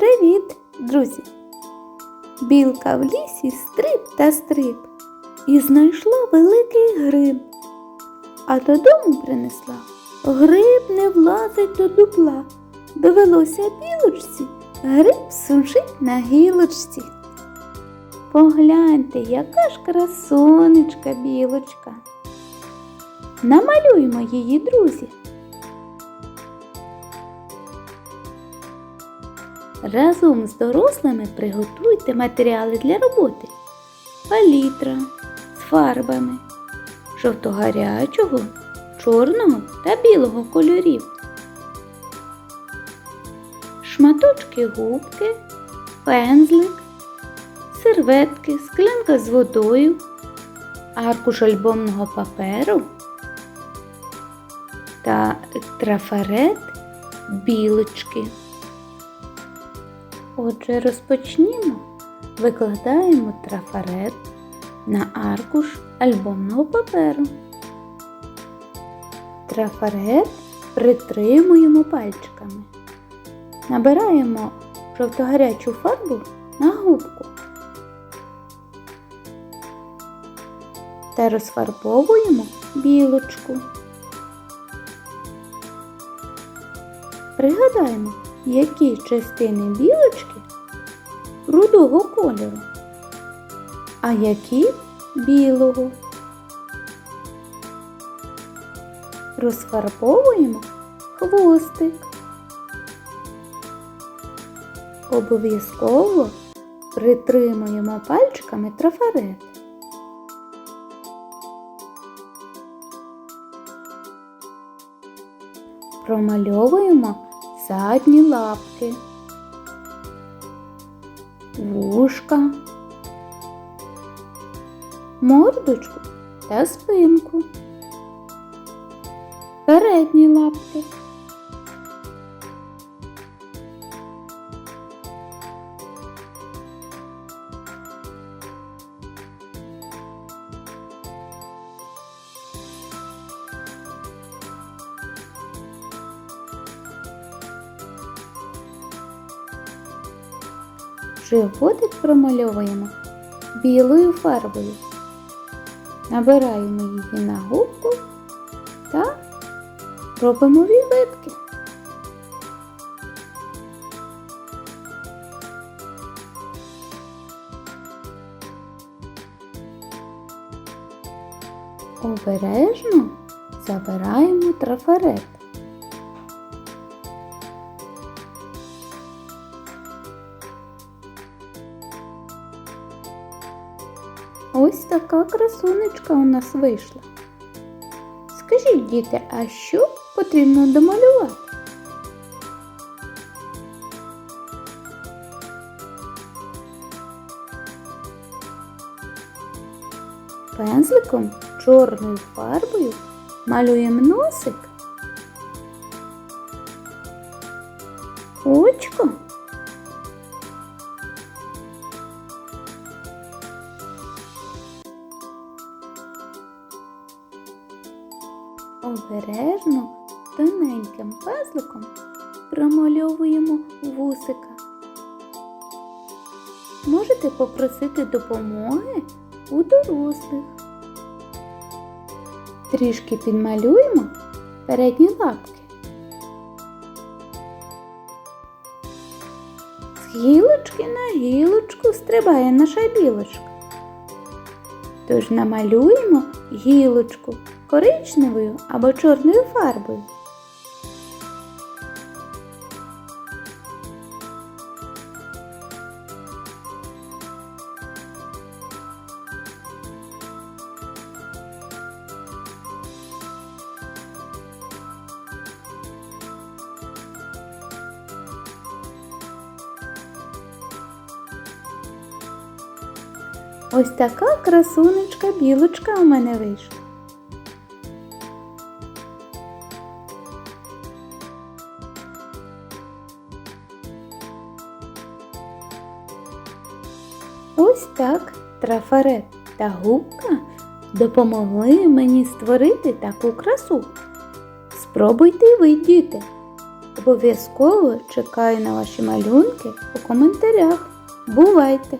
Привіт, друзі! Білка в лісі стрип та стрип і знайшла великий гриб, а додому принесла. Гриб не влазить до дупла. Довелося білочці гриб сушить на гілочці. Погляньте, яка ж красонечка білочка. Намалюймо її, друзі. Разом з дорослими приготуйте матеріали для роботи. Палітра з фарбами жовто-гарячого, чорного та білого кольорів. Шматочки губки, пензлик, серветки, склянка з водою, аркуш альбомного паперу та трафарет білочки. Отже, розпочнімо. Викладаємо трафарет на аркуш альбомного паперу. Трафарет притримуємо пальчиками. Набираємо жовто-гарячу фарбу на губку та розфарбовуємо білочку. Пригадаємо, які частини білочки рудого кольору, а які білого. Розфарбовуємо хвостик. Обов'язково притримуємо пальчиками трафарет. Промальовуємо задні лапки, вушка, мордочку та спинку, передні лапки. Животик промальовуємо білою фарбою. Набираємо її на губку та робимо відбитки. Обережно забираємо трафарет. Ось така красунечка у нас вийшла. Скажіть, діти, а що потрібно домалювати? Пензликом чорною фарбою малюємо носик, очко Обережно тоненьким пазликом промальовуємо вусика. Можете попросити допомоги у дорослих. Трішки підмалюємо передні лапки. З гілочки на гілочку стрибає наша білочка. Тож намалюємо гілочку коричневою або чорною фарбою. Ось така красунечка білочка у мене вийшла. Ось так трафарет та губка допомогли мені створити таку красу. Спробуйте ви, діти. Обов'язково чекаю на ваші малюнки у коментарях. Бувайте!